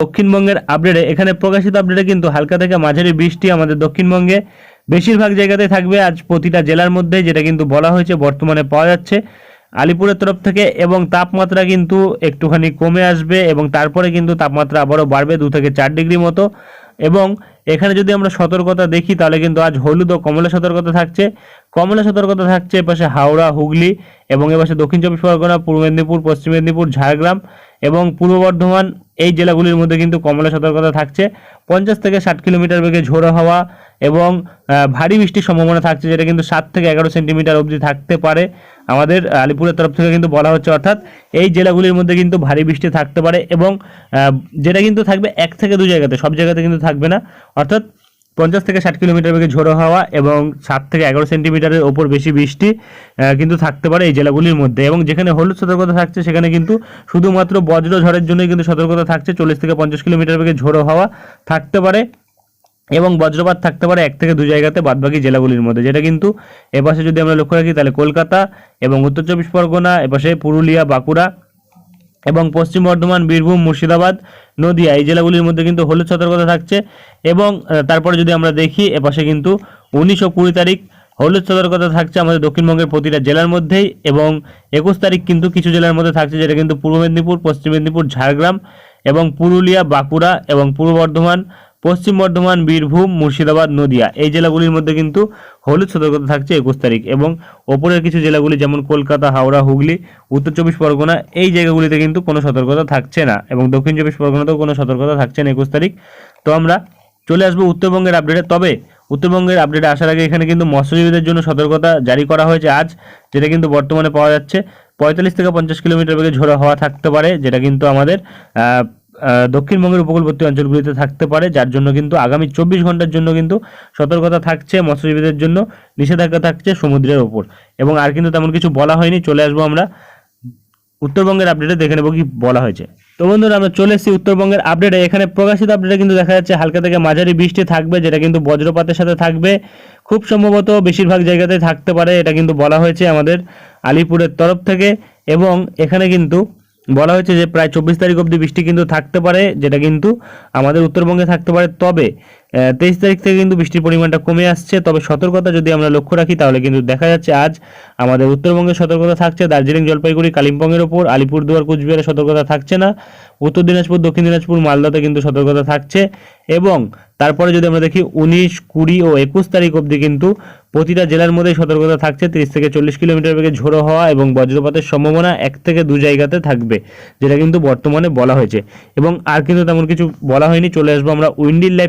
দক্ষিণবঙ্গের আপডেটে এখানে প্রকাশিত আপডেটে কিন্তু হালকা থেকে মাঝারি বৃষ্টি আমাদের দক্ষিণবঙ্গে। বেশিরভাগ জায়গাতে থাকবে আজ প্রতিটা জেলার মধ্যে, যেটা কিন্তু বলা হয়েছে বর্তমানে পাওয়া যাচ্ছে। আলিপুরের তরফ থেকে এবং তাপমাত্রা কিন্তু একটুখানি কমে আসবে এবং তারপরে কিন্তু তাপমাত্রা আবারও বাড়বে দু থেকে চার ডিগ্রি মতো। এবং এখানে যদি আমরা সতর্কতা দেখি, তাহলে কিন্তু আজ হলুদ ও কমলা সতর্কতা থাকছে। কমলা সতর্কতা থাকছে এপাশে হাওড়া, হুগলি এবং এপাশে দক্ষিণ চব্বিশ পরগনা, পূর্ব মেদিনীপুর, পশ্চিম মেদিনীপুর, ঝাড়গ্রাম এবং পূর্ব বর্ধমান এই জেলাগুলির মধ্যে কিন্তু কমলা সতর্কতা থাকছে। পঞ্চাশ থেকে ষাট কিলোমিটার বেগে ঝোড়ো হওয়া এবং ভারী বৃষ্টির সম্ভাবনা থাকছে যেটা কিন্তু সাত থেকে এগারো সেন্টিমিটার অবধি থাকতে পারে। আমাদের আলিপুরের তরফ থেকে কিন্তু বলা হচ্ছে, অর্থাৎ এই জেলাগুলির মধ্যে কিন্তু ভারী বৃষ্টি থাকতে পারে এবং যেটা কিন্তু থাকবে এক থেকে দু জায়গাতে, সব জায়গাতে কিন্তু থাকবে না। অর্থাৎ পঞ্চাশ থেকে ষাট কিলোমিটার বেগে ঝোড়ো হাওয়া এবং সাত থেকে এগারো সেন্টিমিটারের ওপর বেশি বৃষ্টি কিন্তু থাকতে পারে এই জেলাগুলির মধ্যে। এবং যেখানে হলুদ সতর্কতা থাকছে, সেখানে কিন্তু শুধুমাত্র বজ্র ঝড়ের জন্যই কিন্তু সতর্কতা থাকছে। চল্লিশ থেকে পঞ্চাশ কিলোমিটার বেগে ঝোড়ো হাওয়া থাকতে পারে এবং বজ্রপাত থাকতে পারে এক থেকে দু জায়গাতে বাদবাকি জেলাগুলির মধ্যে, যেটা কিন্তু এপাশে যদি আমরা লক্ষ্য রাখি, তাহলে কলকাতা এবং উত্তর চব্বিশ পরগনা, এপাশে পুরুলিয়া, বাঁকুড়া এবং পশ্চিম বর্ধমান, বীরভূম, মুর্শিদাবাদ, নদিয়া এই জেলাগুলির মধ্যে কিন্তু হলুদ সতর্কতা থাকছে এবং তারপরে যদি আমরা দেখি, এপাশে কিন্তু উনিশ ও কুড়ি তারিখ হলুদ সতর্কতা থাকছে আমাদের দক্ষিণবঙ্গের প্রতিটা জেলার মধ্যেই এবং একুশ তারিখ কিন্তু কিছু জেলার মধ্যে থাকছে যেটা কিন্তু পূর্ব মেদিনীপুর, পশ্চিম মেদিনীপুর, ঝাড়গ্রাম এবং পুরুলিয়া, বাঁকুড়া এবং পূর্ব বর্ধমান পশ্চিম বর্ধমান, বীরভূম, মুর্শিদাবাদ, নদিয়া। এই জেলাগুলির মধ্যে কিন্তু হলুদ সতর্কতা থাকছে একুশ তারিখ এবং ওপরের কিছু জেলাগুলি যেমন কলকাতা, হাওড়া, হুগলি, উত্তর চব্বিশ পরগনা, এই জায়গাগুলিতে কিন্তু কোনো সতর্কতা থাকছে না এবং দক্ষিণ চব্বিশ পরগনাতেও কোনো সতর্কতা থাকছে না একুশ তারিখ। তো আমরা চলে আসব উত্তরবঙ্গের আপডেটে তবে উত্তরবঙ্গের আপডেটে আসার আগে এখানে কিন্তু মৎস্যজীবীদের জন্য সতর্কতা জারি করা হয়েছে আজ, যেটা কিন্তু বর্তমানে পাওয়া যাচ্ছে। পঁয়তাল্লিশ থেকে পঞ্চাশ কিলোমিটার বেগে ঝোড়ো হওয়া থাকতে পারে, যেটা কিন্তু আমাদের দক্ষিণবঙ্গের উপকূলবর্তী অঞ্চলগুলিতে থাকতে পারে, যার জন্য কিন্তু আগামী চব্বিশ ঘণ্টার জন্য কিন্তু সতর্কতা থাকছে, মৎস্যজীবীদের জন্য নিষেধাজ্ঞা থাকছে সমুদ্রের ওপর। এবং আর কিন্তু তেমন কিছু বলা হয়নি, চলে আসব আমরা উত্তরবঙ্গের আপডেটে দেখে নেব কি বলা হয়েছে। তো বন্ধুরা, আমরা চলে এসেছি উত্তরবঙ্গের আপডেটে এখানে প্রকাশিত আপডেটে কিন্তু দেখা যাচ্ছে হালকা থেকে মাঝারি বৃষ্টি থাকবে, যেটা কিন্তু বজ্রপাতের সাথে থাকবে। খুব সম্ভবত বেশিরভাগ জায়গাতে থাকতে পারে, এটা কিন্তু বলা হয়েছে আমাদের আলিপুরের তরফ থেকে। এবং এখানে কিন্তু বলা হয়েছে যে প্রায় চব্বিশ তারিখ অবধি বৃষ্টি কিন্তু থাকতে পারে, যেটা কিন্তু আমাদের উত্তরবঙ্গে থাকতে পারে। তবে তেইশ তারিখ থেকে কিন্তু বৃষ্টির পরিমাণটা কমে আসছে। তবে সতর্কতা যদি আমরা লক্ষ্য রাখি, তাহলে কিন্তু দেখা যাচ্ছে আজ আমাদের উত্তরবঙ্গে সতর্কতা থাকছে। দার্জিলিং, জলপাইগুড়ি, কালিম্পংয়ের ওপর, আলিপুরদুয়ার, কুচবিহারে সতর্কতা থাকছে না। উত্তর দিনাজপুর, দক্ষিণ দিনাজপুর, মালদাতে কিন্তু সতর্কতা থাকছে। এবং তারপরে যদি আমরা দেখি উনিশ, কুড়ি ও একুশ তারিখ অবধি কিন্তু প্রতিটা জেলার মধ্যে সতর্কতা থাকছে। তিরিশ থেকে চল্লিশ কিলোমিটার বেগে ঝোড়ো হওয়া এবং বজ্রপাতের সম্ভাবনা এক থেকে দু জায়গাতে থাকবে, যেটা কিন্তু বর্তমানে বলা হয়েছে। এবং আর কিন্তু তেমন কিছু বলা হয়নি। চলে আসব আমরা উইন্ডিল লাইফ